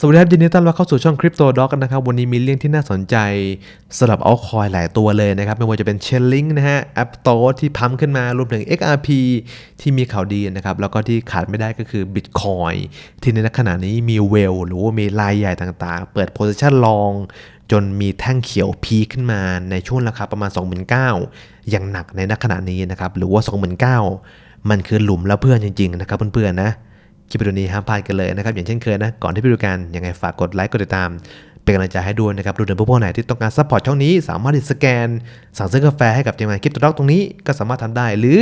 สวัสดีครับยินดีต้อนรับเข้าสู่ช่อง Crypto Doc กันนะครับ วันนี้มีเรื่องที่น่าสนใจสำหรับเอาคอยหลายตัวเลยนะครับ ไม่ว่าจะเป็น Chainlink นะฮะ App Store ที่พัมขึ้นมารวมถึง XRP ที่มีข่าวดีนะครับ แล้วก็ที่ขาดไม่ได้ก็คือ Bitcoin ที่ในขณะนี้มีเวลหรือว่ามีรายใหญ่ต่างๆ เปิด position long จนมีแท่งเขียวพีขึ้นมาในช่วงราคาประมาณ 29,000อย่างหนักในณขณะนี้นะครับหรือว่า 29,000มันคือหลุมแล้วเพื่อนจริงๆนะครับเพื่อนๆนะ คลิปวิดีโอนี้ห้ามพลาดกันเลยนะครับ อย่างเช่นเคยนะ ก่อนที่ไปดูกันยังไงฝากกดไลค์กดติดตาม เป็นกำลังใจให้ด้วยนะครับรวมถึงพวกไหนที่ต้องการซัพพอร์ตช่องนี้ สามารถสแกน สั่งซื้อกาแฟให้กับทีมงานคลิปตัวด็อกตรงนี้ก็สามารถทำได้ หรือ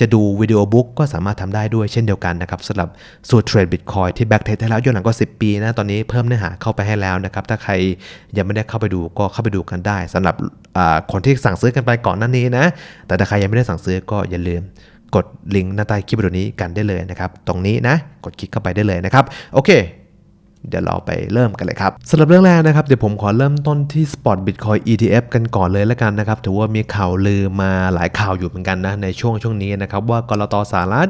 จะดูวิดีโอบุ๊กก็สามารถทำได้ด้วยเช่นเดียวกันนะครับสำหรับสูตรเทรดบิตคอยที่แบ็กเทสให้แล้วย้อนหลังก็ 10 ปีนะตอนนี้เพิ่มเนื้อหาเข้าไปให้แล้วนะครับถ้าใครยังไม่ได้เข้าไปดูก็เข้าไปดูกันได้สำหรับคนที่สั่งซื้อกันไปก่อนหน้านี้นะแต่ถ้าใครยังไม่ได้สั่งซื้อก็อย่าลืม กดลิงก์หน้าใต้คลิปวิดีโอนี้กันได้เลยนะครับ ตรงนี้นะ กดคลิกเข้าไปได้เลยนะครับ โอเคเดี๋ยวเราไปเริ่มกันเลยครับสำหรับเรื่องแรกนะครับเดี๋ยวผมขอเริ่มต้นที่ Spot Bitcoin ETF กันก่อนเลยแล้วกันนะครับถือว่ามีข่าวลือมาหลายข่าวอยู่เหมือนกันนะในช่วงช่วงนี้นะครับว่ากรตสหรัฐ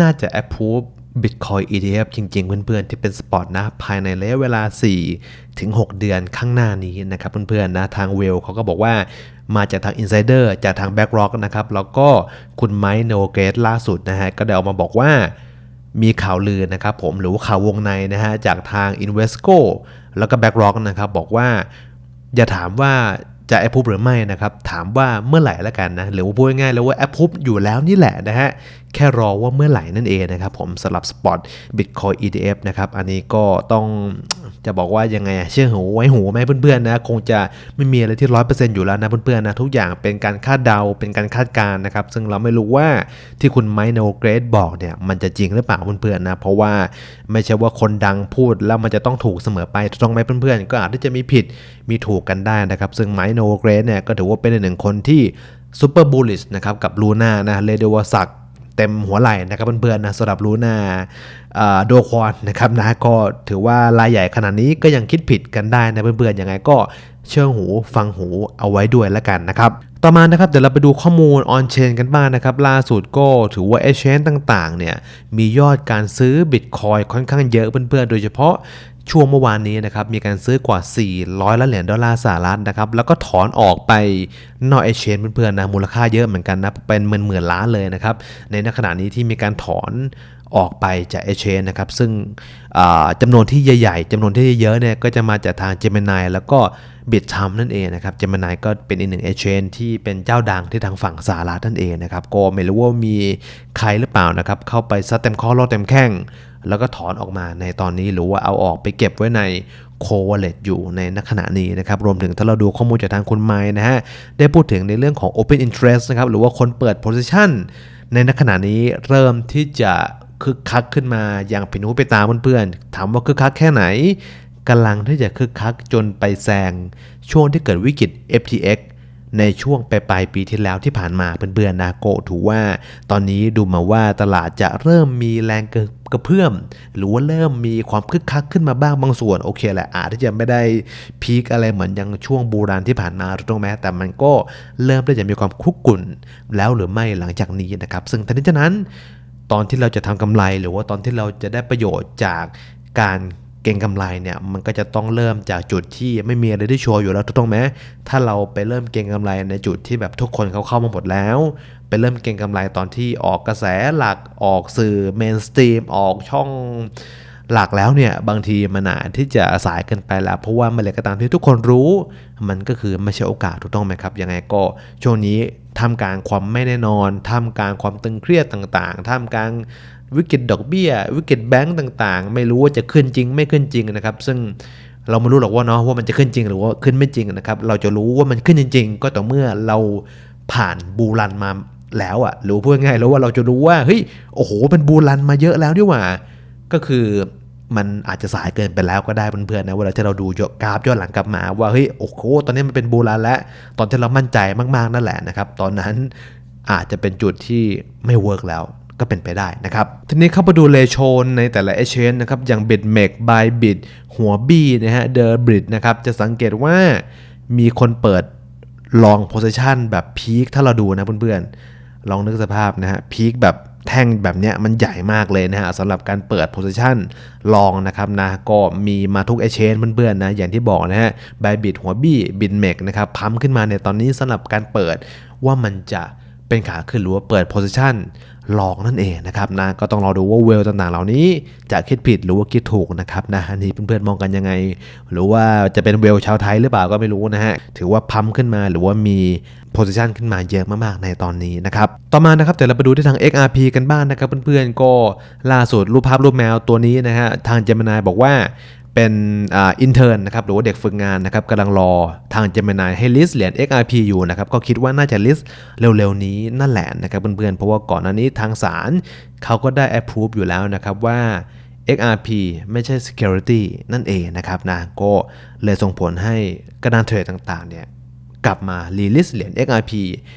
น่าจะ approve Bitcoin ETF จริง ๆ เพื่อนๆ ที่เป็นสปอตนะ ภายในระยะเวลา 4 ถึง 6 เดือนข้างหน้านี้นะครับเพื่อนๆนะทางเวลเขาก็บอกว่า มาจากทาง Insider จากทาง BlackRock นะครับ แล้วก็คุณไมค์โนเกตล่าสุดนะฮะ ก็ได้ออกมาบอกว่ามีข่าวลือนะครับผมหรือว่าข่าววงในนะฮะ จากทาง Invesco แล้วก็ BlackRock นะครับ บอกว่า อย่าถามว่าจะแอปพุบหรือไม่นะครับ ถามว่าเมื่อไหร่แล้วกันนะ หรือว่าพูดง่ายๆแล้วว่าแอปพุบอยู่แล้วนี่แหละนะฮะ แค่รอว่าเมื่อไหร่นั่นเองนะครับผมสำหรับ Spot Bitcoin ETF นะครับ อันนี้ก็ต้องจะบอกว่ายังไงเชื่อหูไว้หูไหมเพื่อนๆนะคงจะไม่มีอะไรที่ร้อยเปอร์เซ็นต์อยู่แล้วนะเพื่อนๆนะทุกอย่างเป็นการคาดเดาเป็นการคาดการณ์นะครับ ซึ่งเราไม่รู้ว่าที่คุณไมโนเกรดบอกเนี่ยมันจะจริงหรือเปล่าเพื่อนๆนะเพราะว่าไม่ใช่ว่าคนดังพูดแล้วมันจะต้องถูกเสมอไปถูกต้องไหมเพื่อนๆ ก็อาจที่จะมีผิดมีถูกกันได้นะครับ ซึ่งไมโนเกรดเนี่ยก็ถือว่าเป็นหนึ่งคนที่ซูเปอร์บูลลิชนะครับกับลูน่านะเรเดวสัก เต็มหัวไหล่นะครับเพื่อนๆนะสำหรับรู้หน้าโดควอนนะครับนะก็ถือว่ารายใหญ่ขนาดนี้ก็ยังคิดผิดกันได้นะเพื่อนๆยังไงก็เชื่อหูฟังหูเอาไว้ด้วยแล้วกันนะครับต่อมานะครับเดี๋ยวเราไปดูข้อมูลออนเชนกันบ้างนะครับล่าสุดก็ถือว่าเอเชนต่างๆเนี่ยมียอดการซื้อบิตคอยค่อนข้างเยอะเพื่อนๆโดยเฉพาะ ช่วงเมื่อวานนี้นะครับมีการซื้อกว่า 400ล้านเหรียญดอลลาร์สหรัฐนะครับแล้วก็ถอนออกไปนอกเอเชนเพื่อนๆนะมูลค่าเยอะเหมือนกันนะเป็นหมื่นหมื่นๆล้านเลยนะครับในขณะนี้ที่มีการถอนออกไปจากเอเชนนะครับซึ่งจำนวนที่ใหญ่ๆจำนวนที่เยอะเนี่ยก็จะมาจากทาง Gemini แล้วก็บิตทัมนั่นเองนะครับ Gemini ก็เป็นอีกหนึ่งเอเชนที่เป็นเจ้าดังที่ทางฝั่งสหรัฐนั่นเองนะครับก็ไม่รู้ว่ามีใครหรือเปล่านะครับเข้าไปซัดเต็มข้อรอเต็มแข้ง แล้วก็ถอนออกมาในตอนนี้หรือว่าเอาออกไปเก็บไว้ในโควเลตอยู่ในณขณะนี้นะครับ รวมถึงถ้าเราดูข้อมูลจากทางคุณไม้นะฮะ ได้พูดถึงในเรื่องของ Open Interest นะครับ หรือว่าคนเปิด position ในณขณะนี้เริ่มที่จะคึกคักขึ้นมาอย่างผินูไปตามเพื่อนๆ ถามว่าคึกคักแค่ไหนกำลังที่จะคึกคักจนไปแซงช่วงที่เกิดวิกฤต FTX ในช่วงปลายปีที่แล้วที่ผ่านมาเพื่อนๆนะโกถือว่า ตอนนี้ดูมาว่าตลาดจะเริ่มมีแรง กระเพื่อม หรือว่าเริ่มมีความคึกคักขึ้นมาบ้างบางส่วนโอเคแหละอาจที่จะไม่ได้พีคอะไรเหมือนย่างช่วงโบรานที่ผ่านมาถูกต้องไหมแต่มันก็เริ่มที่จะมีความคุกกุ่นแล้วหรือไม่หลังจากนี้นะครับซึ่งทั้งนี้ฉะนั้นตอนที่เราจะทำกำไรหรือว่าตอนที่เราจะได้ประโยชน์จากการเก็งกำไรเนี่ยมันก็จะต้องเริ่มจากจุดที่ไม่มีอะไรที่โชว์อยู่แล้วถูกต้องไหมถ้าเราไปเริ่มเก็งกำไรในจุดที่แบบทุกคนเขาเข้ามาหมดแล้ว ไปเริ่มเก็งกำไรตอนที่ออกกระแสหลักออกสื่อเมนสตรีมออกช่องหลักแล้วเนี่ยบางทีมันอาจที่จะสายเกินไปแล้ว เพราะว่าเมื่อไหรก็ตามที่ทุกคนรู้ มันก็คือไม่ใช่โอกาสถูกต้องไหมครับ ยังไงก็ช่วงนี้ท่ามกลางความไม่แน่นอนท่ามกลางความตึงเครียดต่างๆท่ามกลางวิกฤตดอกเบี้ย วิกฤตแบงก์ต่าง ๆ ไม่รู้ว่าจะขึ้นจริงไม่ขึ้นจริงนะครับ ซึ่งเราไม่รู้หรอกว่าเนาะว่ามันจะขึ้นจริงหรือว่าขึ้นไม่จริงนะครับ เราจะรู้ว่ามันขึ้นจริง ๆ ก็ต่อเมื่อเราผ่านบูรันมา แล้วอะหรือพูดง่ายแล้วว่าเราจะรู้ว่าเฮ้ยโอ้โหเป็นบูรันมาเยอะแล้วนี่หว่า ก็คือมันอาจจะสายเกินไปแล้วก็ได้เพื่อนๆนะเวลาที่เราดูกราฟย้อนหลังกลับมาว่าเฮ้ยโอ้โหตอนนี้มันเป็นบูรันแล้ว ตอนที่เรามั่นใจมากๆนั่นแหละนะครับ ตอนนั้นอาจจะเป็นจุดที่ไม่เวิร์กแล้วก็เป็นไปได้นะครับ ทีนี้เข้าไปดูเลโชนในแต่ละเอเชนนะครับ อย่าง BitMEX by Bit หัว B นะฮะ The Brit นะครับ จะสังเกตว่ามีคนเปิดลอง position แบบพีคถ้าเราดูนะเพื่อนๆ ลองนึกสภาพนะฮะพีคแบบแท่งแบบเนี้ยมันใหญ่มากเลยนะฮะสำหรับการเปิด position ลองนะครับนะก็มีมาทุก exchange เพื่อนๆนะอย่างที่บอกนะฮะบบิดหัวบี้บินเมกนะครับพัมขึ้นมาในตอนนี้สำหรับการเปิดว่ามันจะเป็นขาขึ้นหรือว่าเปิด position ลองนั่นเองนะครับนะก็ต้องรอดูว่าเวลต่างๆ เหล่านี้จะคิดผิดหรือว่าคิดถูกนะครับนะอันนี้เพื่อนๆมองกันยังไง หรือว่าจะเป็นเวลชาวไทยหรือเปล่าก็ไม่รู้นะฮะถือว่าพัมขึ้นมาหรือว่ามี โพซิชันขึ้นมาเยอะมากๆในตอนนี้นะครับ ต่อมานะครับเดี๋ยวเราไปดูที่ทาง XRP กันบ้างนะครับเพื่อนๆ ก็ล่าสุดรูปภาพรูปแมวตัวนี้นะฮะทางเจมินายบอกว่าเป็นอ่าอินเทอร์นะครับหรือว่าเด็กฝึกงานนะครับกำลังรอทางเจมินายให้ลิสต์เหรียญ XRP อยู่นะครับก็คิดว่าน่าจะลิสต์เร็วๆนี้นั่นแหละนะครับเพื่อนๆ เพราะว่าก่อนหน้านี้ทางศาลเขาก็ได้ approve อยู่แล้วนะครับว่า XRP ไม่ใช่ security นั่นเองนะครับนะก็เลยส่งผลให้กระดานเทรดต่างๆเนี่ย กลับมารีลิสเหรียญ XRP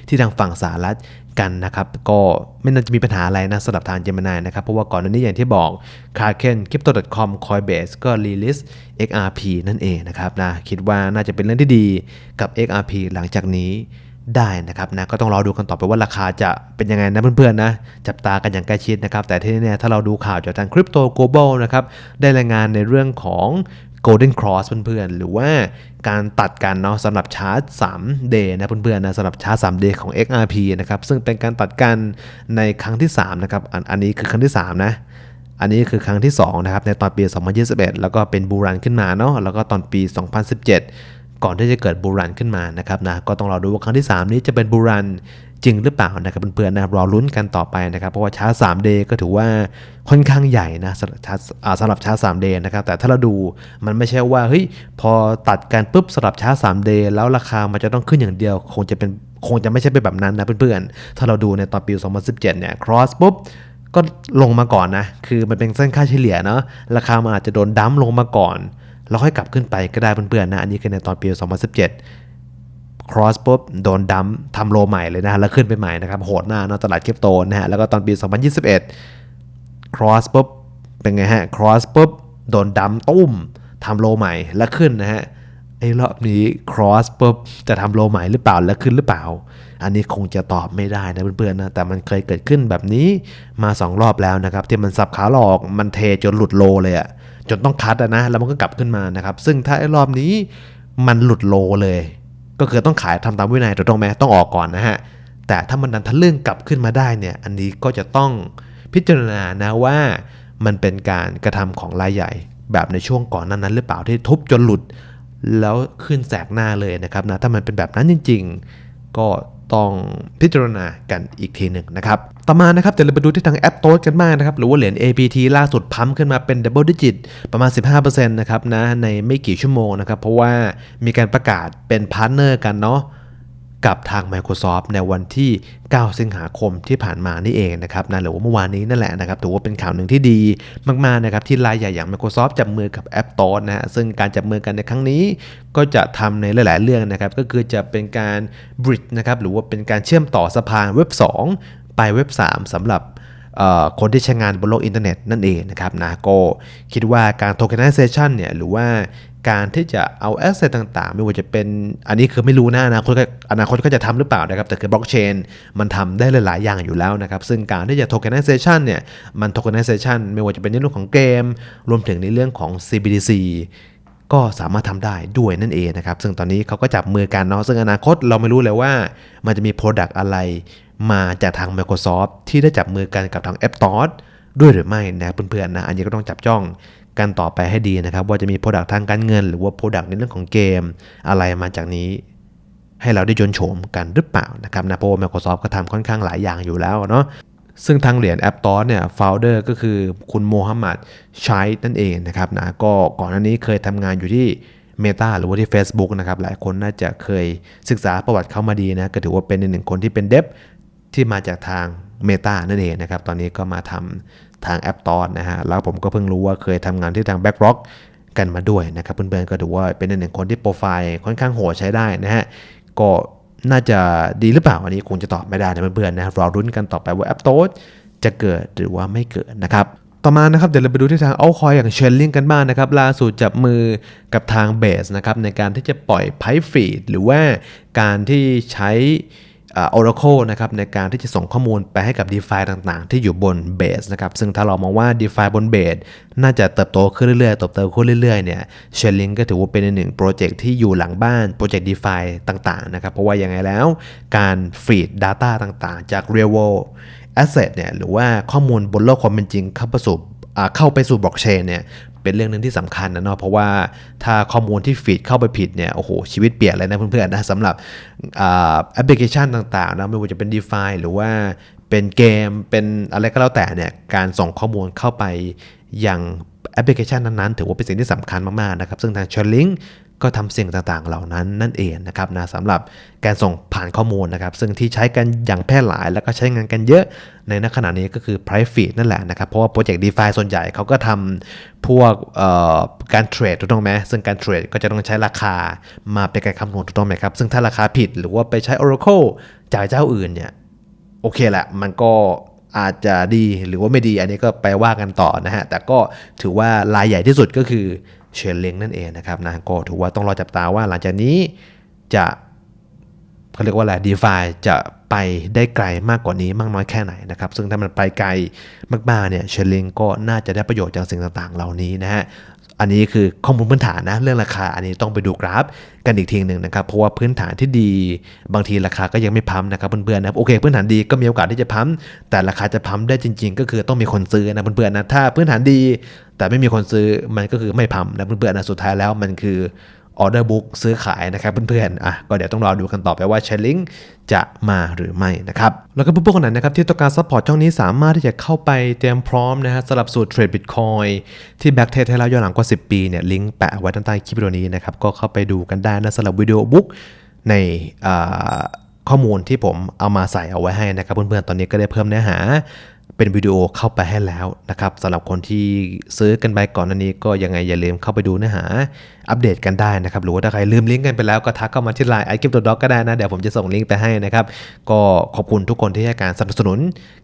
ที่ทางฝั่งสหรัฐกันนะครับก็ไม่น่าจะมีปัญหาอะไรนะสำหรับทางเจมินายนะครับ เพราะว่าก่อนหน้านี้อย่างที่บอก Kraken Crypto.com Coinbase ก็รีลิส XRP นั่นเองนะครับนะคิดว่าน่าจะเป็นเรื่องที่ดีกับ XRP หลังจากนี้ได้นะครับนะก็ต้องรอดูกันต่อไปว่าราคาจะเป็นยังไงนะเพื่อนๆนะจับตากันอย่างใกล้ชิดนะครับแต่ที่แน่ๆถ้าเราดูข่าวจากทาง Crypto Global นะครับได้รายงานในเรื่องของ Golden Cross เพื่อนๆ หรือว่าการตัดกันเนาะสำหรับชาร์จ 3 day นะเพื่อนๆนะสำหรับชาร์จ 3 day ของ XRP นะครับซึ่งเป็นการตัดกันในครั้งที่ 3 นะครับ อันอันนี้คือครั้งที่ 3 นะ อันนี้คือครั้งที่ 2 นะครับ ในตอนปี 2021 แล้วก็เป็นบูรันขึ้นมาเนาะแล้วก็ตอนปี 2017 ก่อนที่จะเกิดบูรันขึ้นมานะครับนะก็ต้องรอดูว่าครั้งที่ 3 นี้จะเป็นบูรันจริงหรือเปล่านะครับเพื่อนๆนะครับรอลุ้นกันต่อไปนะครับ เพราะว่าชาร์จ3 day ก็ถือว่าค่อนข้างใหญ่นะสำหรับชาร์จอ่าสำหรับชาร์จ3 day นะครับแต่ถ้าเราดูมันไม่ใช่ว่าเฮ้ยพอตัดกันปุ๊บสำหรับชาร์จ3 day แล้วราคามันจะต้องขึ้นอย่างเดียวคงจะเป็นคงจะไม่ใช่เป็นแบบนั้นนะเพื่อนๆถ้าเราดูในตอนปี 2017 เนี่ย cross ปุ๊บก็ลงมาก่อนนะคือมันเป็นเส้นค่าเฉลี่ยเนาะราคามันอาจจะโดนดั้มลงมาก่อน แล้วค่อยกลับขึ้นไปก็ได้เพื่อนๆนะ อันนี้คือในตอนปี 2017 cross ปุ๊บโดนดั้มทำโลใหม่เลยนะแล้วขึ้นไปใหม่นะครับ โหดหน้าเนาะตลาดคริปโตนะฮะ แล้วก็ตอนปี 2021 cross ปุ๊บเป็นไงฮะ cross ปุ๊บโดนดั้มตุ้มทำโลใหม่แล้วขึ้นนะฮะไอ้รอบนี้ cross ปุ๊บจะทำโลใหม่หรือเปล่าแล้วขึ้นหรือเปล่า อันนี้คงจะตอบไม่ได้นะเพื่อนๆนะแต่มันเคยเกิดขึ้นแบบนี้มา 2 รอบแล้วนะครับ ที่มันสับขาหลอกมันเทจนหลุดโลเลยอะ จนต้องคัดนะแล้วมันก็กลับขึ้นมานะครับซึ่งถ้าไอ้รอบนี้มันหลุดโลเลย ก็คือต้องขายทำตามวินัยถูกต้องไหมต้องออกก่อนนะฮะแต่ถ้ามันดันทะลึ่งกลับขึ้นมาได้เนี่ยอันนี้ก็จะต้องพิจารณานะว่ามันเป็นการกระทำของรายใหญ่ แบบในช่วงก่อนนั้นนั้นหรือเปล่าที่ทุบจนหลุด แล้วขึ้นแสกหน้าเลยนะครับนะถ้ามันเป็นแบบนั้นจริง ๆ ก็ ต้องพิจารณากันอีกทีหนึ่งนะครับ ต่อมานะครับเดี๋ยวเราไปดูที่ทางแอปโต๊ดกันบ้างนะครับหรือว่าเหรียญ APT ล่าสุดพัมขึ้นมาเป็นดับเบิลดิจิตประมาณ 15%นะครับนะในไม่กี่ชั่วโมงนะครับเพราะว่ามีการประกาศเป็นพาร์ทเนอร์กันเนาะ กับทาง Microsoft ในวันที่ 9 สิงหาคมที่ผ่านมานี่เองนะครับนะหรือว่าเมื่อวานนี้นั่นแหละนะครับถือว่าเป็นข่าวหนึ่งที่ดีมากๆนะครับที่รายใหญ่อย่าง Microsoft จับมือกับ App Store นะฮะซึ่งการจับมือกันในครั้งนี้ ก็จะทำในหลาย ๆ เรื่องนะครับก็คือจะเป็นการ bridge นะครับหรือว่าเป็นการเชื่อมต่อสะพานเว็บ 2 ไปเว็บ 3สำหรับคนที่ใช้งานบนโลกอินเทอร์เน็ตนั่นเองนะครับนะก็คิดว่าการ tokenization เนี่ยหรือว่า การที่จะเอา asset ต่างๆ ไม่ว่าจะเป็นอันนี้คือไม่รู้นะอนาคตอนาคตก็จะทำหรือเปล่านะครับ แต่คือบล็อกเชนมันทำได้หลายๆอย่างอยู่แล้วนะครับ ซึ่งการที่จะ tokenization เนี่ย มัน tokenization ไม่ว่าจะเป็นในเรื่องของเกม รวมถึงในเรื่องของ CBDC ก็สามารถทำได้ด้วยนั่นเองนะครับ ซึ่งตอนนี้เขาก็จับมือกันเนาะซึ่งอนาคตเราไม่รู้เลยว่า มันจะมี Product อะไรมาจากทาง Microsoft ที่ได้จับมือกันกับทาง App t o r ด้วยหรือไม่นะเพื่อนๆนะอันนี้ก็ต้องจับจ้อง กันต่อไปให้ดีนะครับ ว่าจะมี Product ทางการเงิน หรือว่า Product ในเรื่องของเกม อะไรมาจากนี้ ให้เราได้ยนโฉมกันหรือเปล่านะครับนะเพราะว่า Microsoft ก็ทำค่อนข้างหลายอย่างอยู่แล้วเนาะซึ่งทางเหรียญ App Store เนี่ย founder ก็คือคุณโมฮัมหมัดชัยนั่นเองนะครับนะก็ก่อนหน้านี้เคยทำงานอยู่ที่ Meta หรือว่าที่ Facebook นะครับหลายคนน่าจะเคยศึกษาประวัติเขามาดีนะก็ถือว่าเป็นหนึ่งคนที่เป็นเดฟที่มาจากทาง Meta นั่นเองนะครับตอนนี้ก็มาทำ ทาง App Store นะฮะ แล้วผมก็เพิ่งรู้ว่าเคยทำงานที่ทาง BlackRock กันมาด้วยนะครับเพื่อนๆก็ถือว่าเป็นหนึ่งคนที่โปรไฟล์ค่อนข้างโหดใช้ได้นะฮะ ก็น่าจะดีหรือเปล่าอันนี้คงจะตอบไม่ได้นะเพื่อนๆนะรอรุ้นกันต่อไปว่า App Store จะเกิดหรือว่าไม่เกิดนะครับต่อมานะครับเดี๋ยวเราไปดูที่ทางเอาคอยอย่างเชนลิงกันบ้างนะครับล่าสุดจับมือกับทางเบสนะครับในการที่จะปล่อยไพฟีดหรือว่าการที่ใช้ Oracle นะครับในการที่จะส่งข้อมูลไปให้กับ DeFi ต่างๆ ที่อยู่บน Base นะครับซึ่งถ้าเรามองว่า DeFi บน Base น่าจะเติบโตขึ้นเรื่อยๆเติบโตขึ้นเรื่อยๆเนี่ย Chainlink ก็ถือว่าเป็นหนึ่งโปรเจกต์ที่อยู่หลังบ้านโปรเจกต์ DeFi ต่างๆนะครับเพราะว่ายังไงแล้วการฟีด Data ต่างๆ จาก Real World Asset เนี่ยหรือว่าข้อมูลบนโลกความเป็นจริงเข้าไปสู่เข้าไปสู่บล็อกเชนเนี่ย เป็นเรื่องหนึ่งที่สำคัญนะเนาะเพราะว่าถ้าข้อมูลที่ฟีดเข้าไปผิดเนี่ยโอ้โหชีวิตเปลี่ยนเลยนะเพื่อนๆนะสำหรับแอปพลิเคชันต่างๆนะไม่ว่าจะเป็น d e f าหรือว่าเป็นเกมเป็นอะไรก็แล้วแต่เนี่ยการส่งข้อมูลเข้าไปยังแอปพลิเคชันนั้นๆ ถือว่าเป็นสิ่งที่สำคัญมากๆนะครับ ซึ่งทาง Charlie ก็ทำสิ่งต่างๆ เหล่านั้นนั่นเองนะครับนะสำหรับการส่งผ่านข้อมูลนะครับ ซึ่งที่ใช้กันอย่างแพร่หลาย แล้วก็ใช้งานกันเยอะในณขณะนี้ก็คือ private feed นั่นแหละนะครับ เพราะว่าโปรเจกต์ DeFi ส่วนใหญ่เขาก็ทำพวกการเทรดถูกต้องไหมซึ่งการเทรดก็จะต้องใช้ราคามาเป็นการคำนวณถูกต้องไหมครับ ซึ่งถ้าราคาผิดหรือว่าไปใช้ Oracle จากเจ้าอื่นเนี่ยโอเคแหละมันก็อาจจะดีหรือว่าไม่ดีอันนี้ก็ไปว่ากันต่อนะฮะแต่ก็ถือว่ารายใหญ่ที่สุดก็คือ เชนเลงนั่นเองนะครับนะก็ถือว่าต้องรอจับตาว่าหลังจากนี้จะเขาเรียกว่าอะไรดีฟาจะไปได้ไกลมากกว่านี้มากน้อยแค่ไหนนะครับ ซึ่งถ้ามันไปไกลมากๆเนี่ยเชลลิงก็น่าจะได้ประโยชน์จากสิ่งต่างๆ เหล่านี้นะฮะ อันนี้คือข้อมูลพื้นฐานนะเรื่องราคา อันนี้ต้องไปดูกราฟกันอีกทีหนึ่งนะครับเพราะว่าพื้นฐานที่ดีบางทีราคาก็ยังไม่พัมนะครับเพื่อนๆนะโอเค พื้นฐานดีก็มีโอกาสที่จะพัมแต่ราคาจะพัมได้จริง ๆ ก็คือต้องมีคนซื้อนะเพื่อนๆนะถ้าพื้นฐานดี แต่ไม่มีคนซื้อมันก็คือไม่พัมนะเพื่อนๆนะสุดท้ายแล้วมันคือ ออเดอร์บุ๊กซื้อขายนะครับเพื่อนๆ อะก็เดี๋ยวต้องรอดูกันต่อไปว่า Chainlink จะมาหรือไม่นะครับ แล้วก็เพื่อนๆคนไหนนะครับที่ต้องการซัพพอร์ตช่องนี้สามารถที่จะเข้าไปเตรียมพร้อมนะฮะสำหรับสูตรเทรดบิตคอยที่แบ็กเทสให้แล้วย้อนหลังกว่า 10 ปีเนี่ยลิงก์แปะไว้ด้านใต้คลิปวิดีโอนี้นะครับก็เข้าไปดูกันได้นะสำหรับวิดีโอบุ๊กในข้อมูลที่ผมเอามาใส่เอาไว้ให้นะครับเพื่อนๆ ตอนนี้ก็ได้เพิ่มเนื้อหา เป็นวิดีโอเข้าไปให้แล้วนะครับสำหรับคนที่ซื้อกันไปก่อนหน้านี้ก็ยังไงอย่าลืมเข้าไปดูเนื้อหาอัปเดตกันได้นะครับ หรือว่าถ้าใครลืมลิงก์กันไปแล้วก็ทักเข้ามาที่ไลน์ไอคลิปตัวด็อกก็ได้นะ เดี๋ยวผมจะส่งลิงก์ไปให้นะครับ ก็ขอบคุณทุกคนที่ให้การสนับสนุน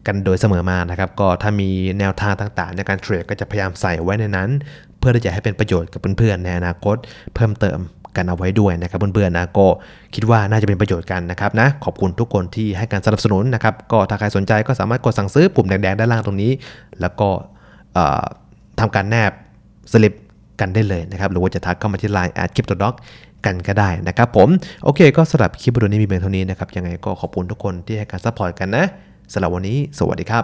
กันโดยเสมอมานะครับ ก็ถ้ามีแนวทางต่างๆ ในการเทรดก็จะพยายามใส่ไว้ในนั้น เพื่อที่จะให้เป็นประโยชน์กับเพื่อนๆในอนาคตเพิ่มเติม กันเอาไว้ด้วยนะครับเพื่อนๆนะก็คิดว่าน่าจะเป็นประโยชน์กันนะครับนะขอบคุณทุกคนที่ให้การสนับสนุนนะครับก็ถ้าใครสนใจก็สามารถกดสั่งซื้อปุ่มแดงๆด้านล่างตรงนี้ แล้วก็ทำการแนบสลิปกันได้เลยนะครับหรือว่าจะทักเข้ามาที่ Line แอดคลิปตัวด็อกกันก็ได้นะครับผมโอเค ก็สำหรับคลิปวิดีโอนี้มีเพียงเท่านี้นะครับยังไงก็ขอบคุณทุกคนที่ให้การซัพพอร์ตกันนะสำหรับวันนี้ สวัสดีครับ